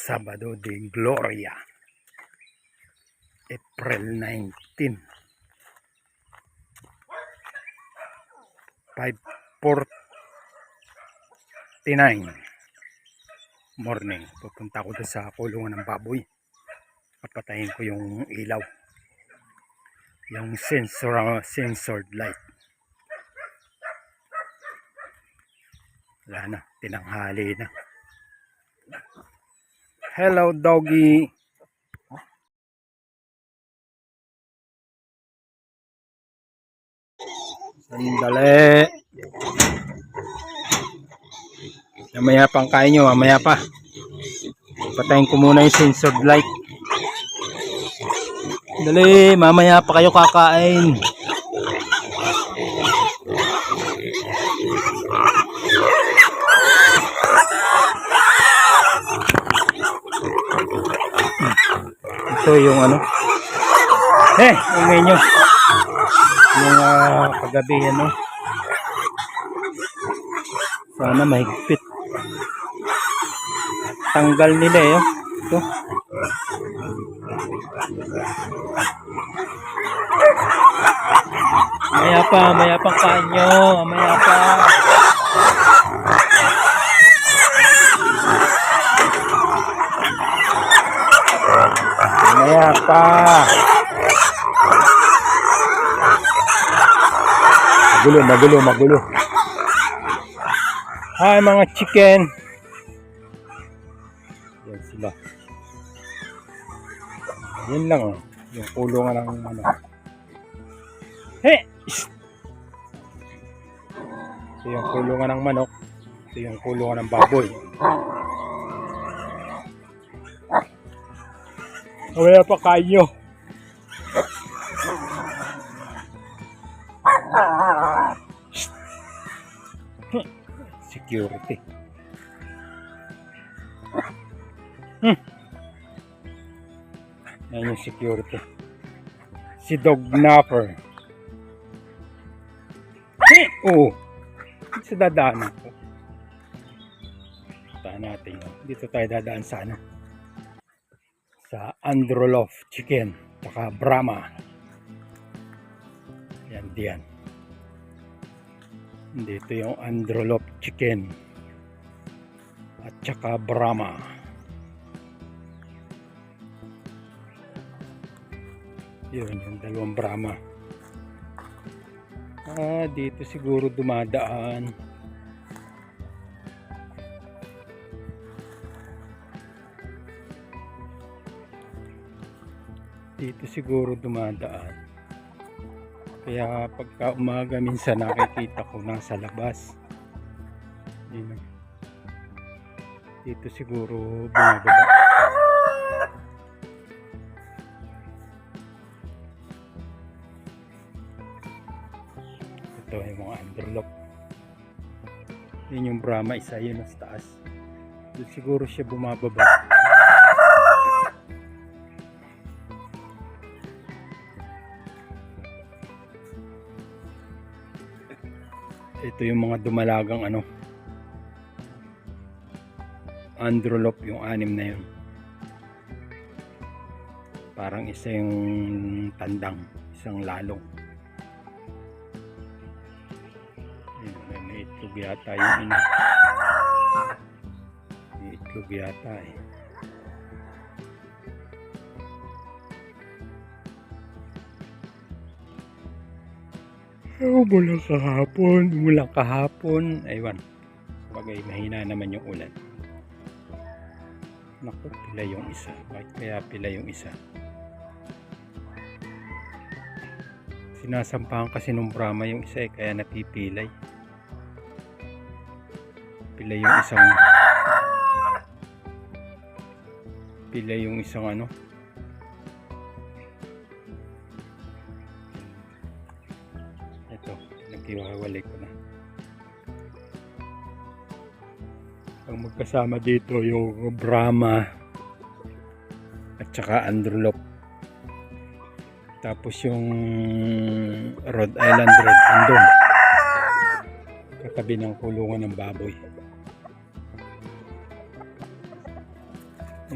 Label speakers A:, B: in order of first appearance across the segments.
A: Sabado de Gloria. April 19. 5.49 morning. Pupunta ko sa kulungan ng baboy. Papatayin ko yung ilaw. Yung sensor, censored light. Wala na. Tinanghali na. Hello, doggy. Sandali. Mamaya pang kain nyo, mamaya pa. Patayin ko muna yung censored light. Dali, mamaya pa kayo kakain. Ito yung ano. Eh, ingay nyo. Yung uh, kagabi ano. Sana mahigpit. Tanggal nila eh. oh. Ito. Maya pa, maya pa kanyo. Maya pa. Maya pa. Magulo, magulo, magulo. Hi mga chicken. Yan sila. Yan lang oh. Yung kulungan ng ano. He! Shh! Ito yung kulungan ng manok. Ito yung kulungan ng baboy. Mamaya pa kayo. Security. Hmm. Yan yung security. Si Dog Napper. Oo. Sa dadaanan ko. Punta natin. Dito tayo dadaan sa ano. Sa Androlof Chicken. Tsaka Brahma. Yan diyan. Dito yung Androlop Chicken. At tsaka Brahma. Yun, yung dalawang Brahma. Ah, dito siguro dumadaan. Dito siguro dumadaan. Kaya pagka umaga minsan nakikita ko nasa labas. Yun. Dito siguro bumababa. Ito yung mga underlock. Yun yung Brahma, isa yun sa taas. Doon siguro siya bumababa. Ito yung mga dumalagang ano. Androlop yung anim na yun. Parang isa yung tandang, isang lalong. May itlog yata yung ina. May itlog yata eh. Oh, bulang kahapon, bulang kahapon. Aywan. Bagay mahina naman yung ulan. Naku, pila yung isa. Bakit kaya pila yung isa? Sinasampahan kasi nung Brahma yung isa eh, kaya napipilay. Pila yung isang pila yung isang ano ang magkasama dito yung Brahma at saka Androlop tapos yung Rhode Island Red andun katabi ng kulungan ng baboy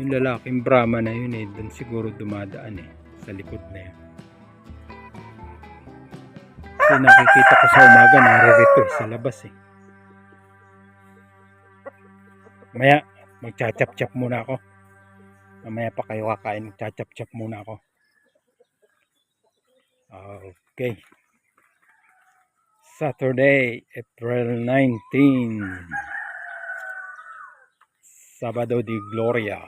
A: Yung lalaking Brahma na yun eh, doon siguro dumadaan eh, sa likod na yun. Kasi nakikita ko sa umaga, naririto eh, sa labas eh. Maya, magchachap-chap muna ako. Mamaya pa kayo kakain, magchachap-chap muna ako. Okay. Saturday, April 19. Sabado de Gloria.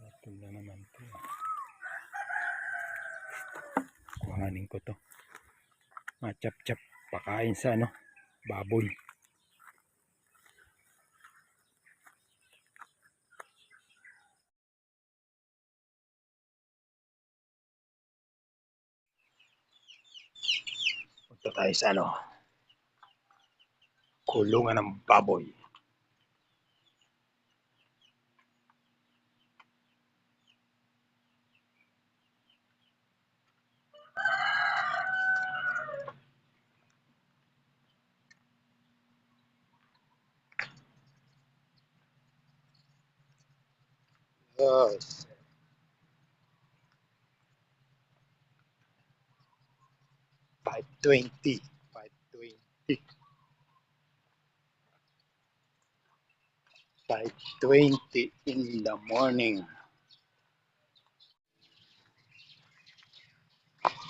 A: Ito na naman to. Kuhanin ko to. Machap-chap pakain sa ano, baboy. Punta tayo sa ano, kulungan ng baboy. Yes. Five twenty. Five twenty. Five twenty in the morning.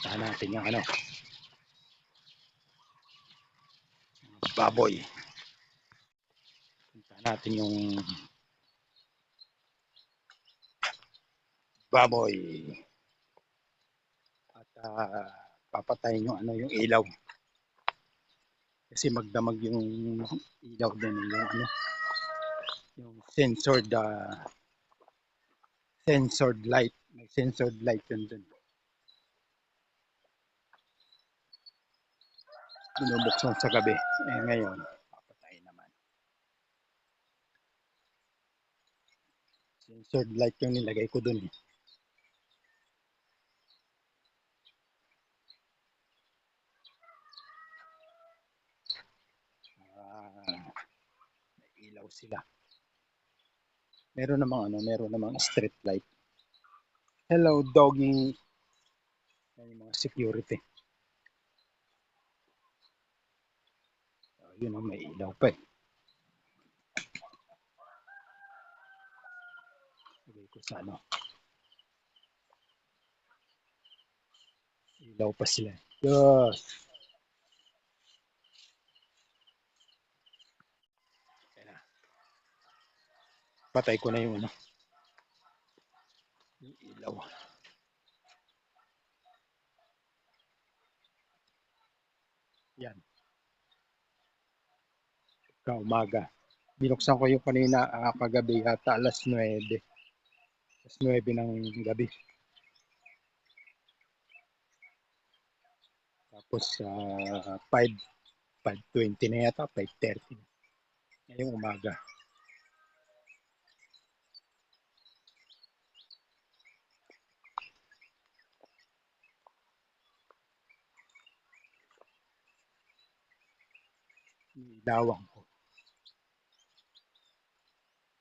A: Saan natin yung ano? Baboy. Punta natin yung baboy. At ah, papatayin yung ano yung ilaw. Kasi magdamag yung ilaw din yung ano yung censored ah, censored light. May censored light yun dun. Binubuksan sa gabi. Eh ngayon, papatayin naman. Censored light yung nilagay ko dun eh. Ah, may ilaw sila. Meron namang ano, meron namang street light. Hello, doggy. Yan mga security. Oh, yun ang may ilaw pa eh. Lagay ko sa ano. Ilaw pa sila. Yes. Patay ko na yung ano. Yung ilaw. Yan. Kaumaga. Binuksan ko yung kanina ah, kagabi yata alas 9. Alas 9 ng gabi. Tapos ah, 5 5.20 na yata, 5.30. Ngayong umaga. lawang ko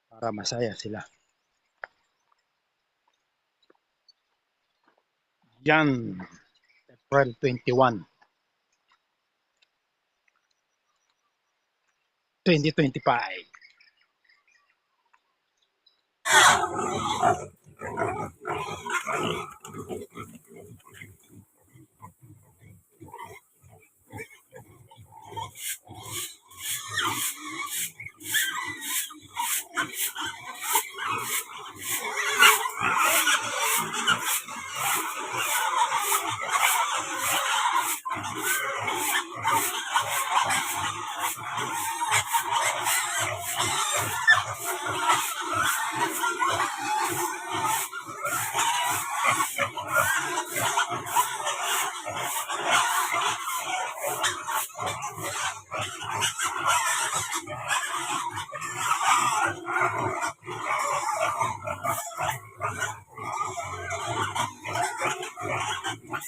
A: para masaya sila. Yan, April 21. 2025.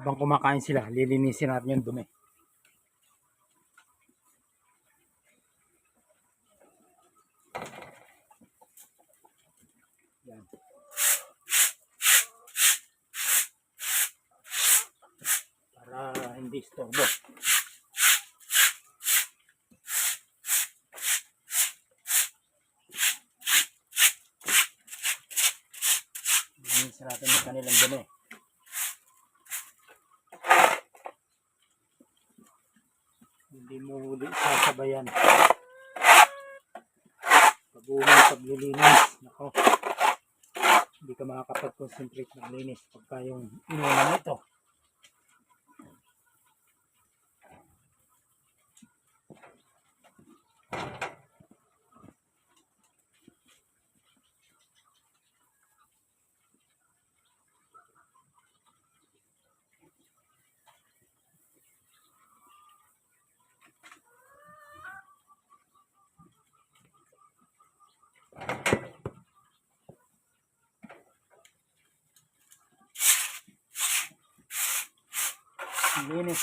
A: habang kumakain sila, lilinisin natin yung dumi. Yan. Para hindi istorbo. Linisin natin yung kanilang dumi. Hindi mo huli sasabayan. Pag-uumay paglilinis. Nako. Hindi ka makakapag-concentrate maglinis pagka yung inulan mo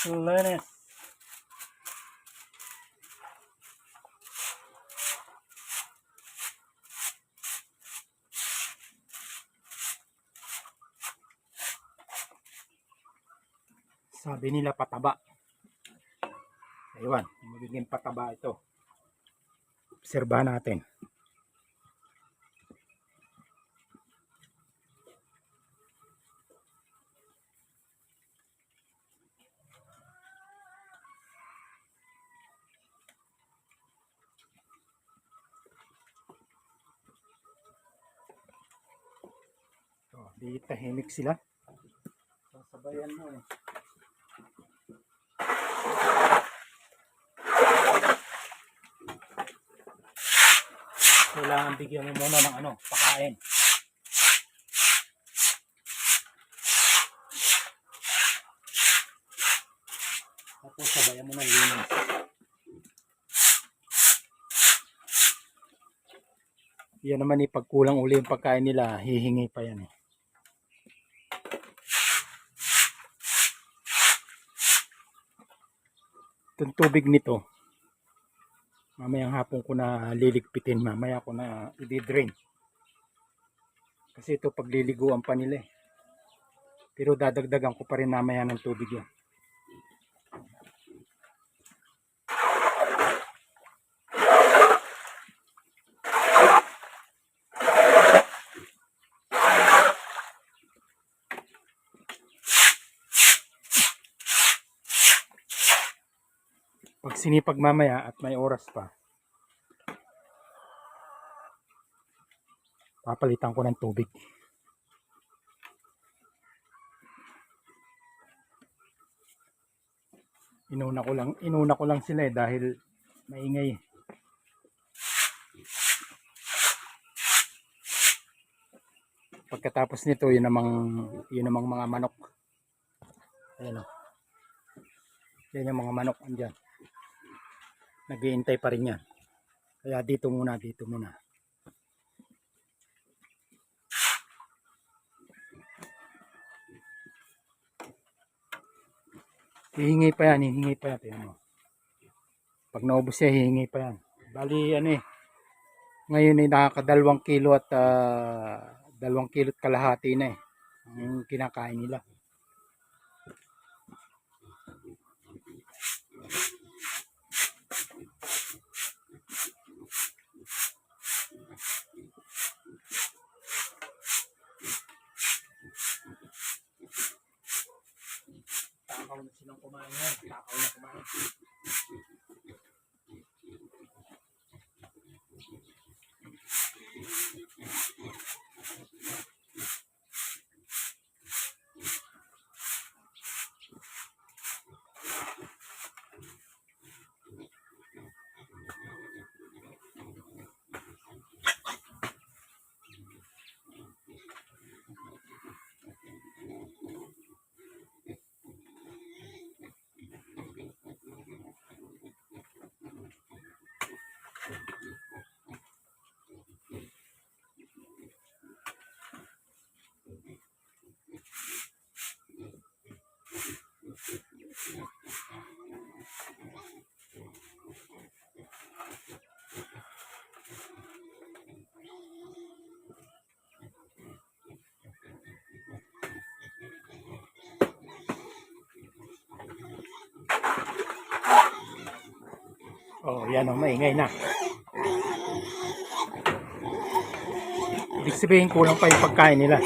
A: ito. Linis, linis. Sabi nila pataba. Aywan, magiging pataba ito. Obserbahan natin. Oh, di tahimik sila. Sasabayan mo eh. Kailangan bigyan mo muna ng ano, pakain. Tapos sabayan mo ng linis. Yan naman eh, pag kulang uli yung pagkain nila, hihingi pa yan eh. Itong tubig nito, mamayang hapon ko na liligpitin, mamaya ko na i-drain. Kasi ito pagliliguan pa nila eh. Pero dadagdagan ko pa rin mamaya ng tubig yun. Sinipag mamaya at may oras pa, papalitan ko ng tubig. Inuna ko lang, inuna ko lang sila eh dahil maingay. Pagkatapos nito, yun namang, yun namang mga manok. Ayan o. Yan yung mga manok andyan. Naghihintay pa rin yan. Kaya dito muna, dito muna. Hihingi pa yan, hihingi pa yan. Tingnan mo. Pag naubos siya, hihingi pa yan. Bali, ano eh. Ngayon ay nakakadalawang kilo at ah, dalawang kilo at kalahati na eh. Ang kinakain nila. Takaw na silang kumain. Takaw na kumain. Oh, yan oh, maingay na. Ibig sabihin kulang pa yung pagkain nila.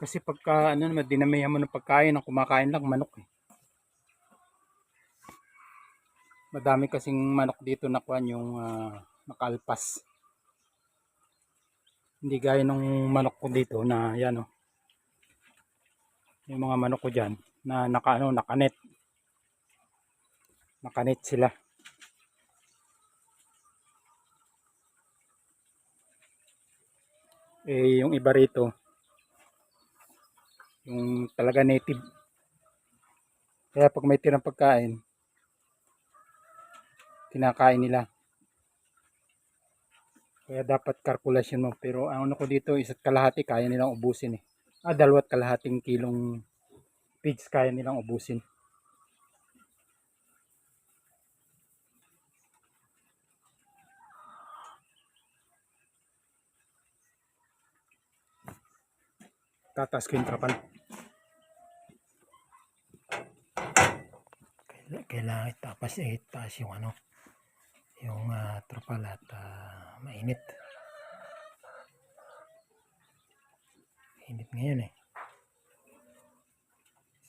A: Kasi pagka ano naman, dinamihan mo ng pagkain ng kumakain lang manok eh. Madami kasing manok dito na kuan yung ah, nakalpas. Hindi gaya nung manok ko dito na yan oh. Yung mga manok ko diyan na naka ano, nakanet. Nakanet sila. Eh yung iba rito yung talaga native. Kaya pag may tirang pagkain, kinakain nila. Kaya dapat kalkulasyon mo. Pero ang ano ko dito, isa't kalahati, kaya nilang ubusin eh. Ah, dalawat kalahating kilong pigs kaya nilang ubusin. Tataas ko yung trapal. Kaila- Kailangan itapas eh, itaas yung ano, yung ah, trapal at ah, mainit. Init ngayon eh.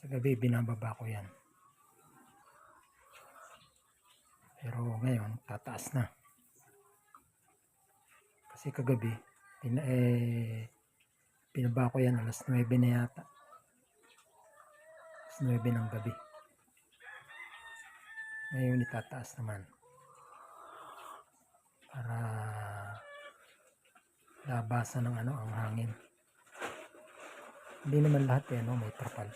A: Sa gabi binababa ko yan. Pero ngayon, tataas na. Kasi kagabi, eh, pinaba ko yan alas 9 na yata. Alas 9 ng gabi. Ngayon itataas naman. Para labasan ng ano ang hangin. Hindi naman lahat eh, no? may trapal.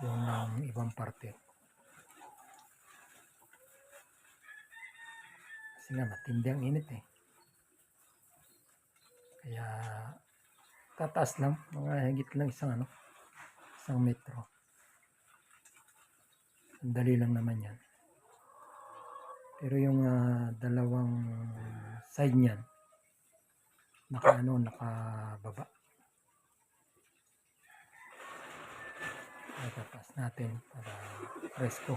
A: Yung um, ibang parte. Kasi nga matindi ang init eh. Kaya tataas lang, mga higit lang isang ano, isang metro. Ang dali lang naman yan. Pero yung ah, dalawang side niyan, naka ano, nakababa. Kaya tataas natin para presko.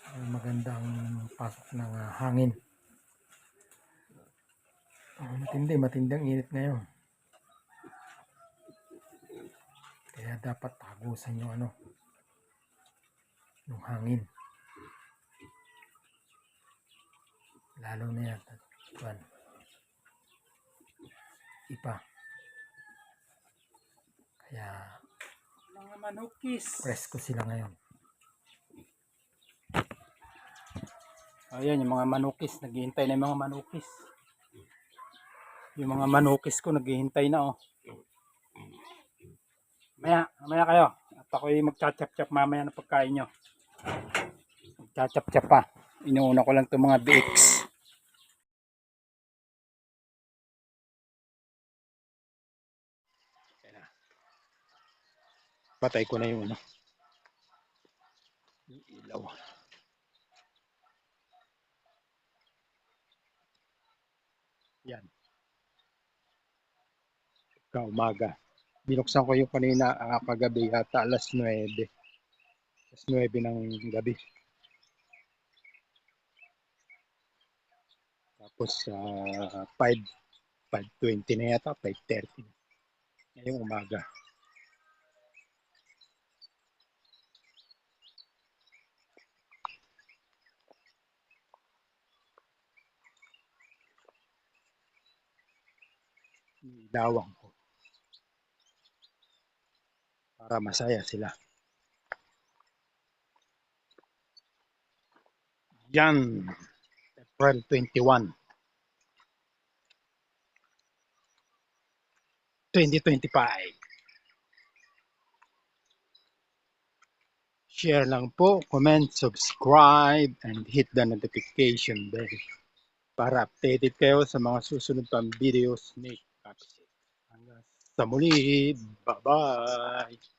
A: Para magandang pasok ng ah, hangin. Ah, matindi, matindi ang init ngayon. Kaya dapat tagusan yung ano, yung hangin. Lalo na yan, tuwan. Ipa. Kaya
B: Mga manukis.
A: presko sila ngayon.
B: Ayan, yung mga manukis. Naghihintay na yung mga manukis. Yung mga manukis ko naghihintay na oh. Maya, maya kayo. At ako'y magchachap-chap mamaya ng pagkain nyo. Magchachap-chap pa. Inuuna ko lang itong mga BX.
A: Patay ko na yung ano. Ilaw. Yan. Kaumaga. Binuksan ko yung kanina ah, kagabi yata alas 9. Alas 9 ng gabi. Tapos sa 5, 5.20 na yata, 5.30 na. Ngayong umaga. Nilawang ko. Para masaya sila. Yan. April 21. 2025. Share lang po, comment, subscribe, and hit the notification bell para updated kayo sa mga susunod pang videos ni Kapsit. Hanggang sa muli, bye-bye!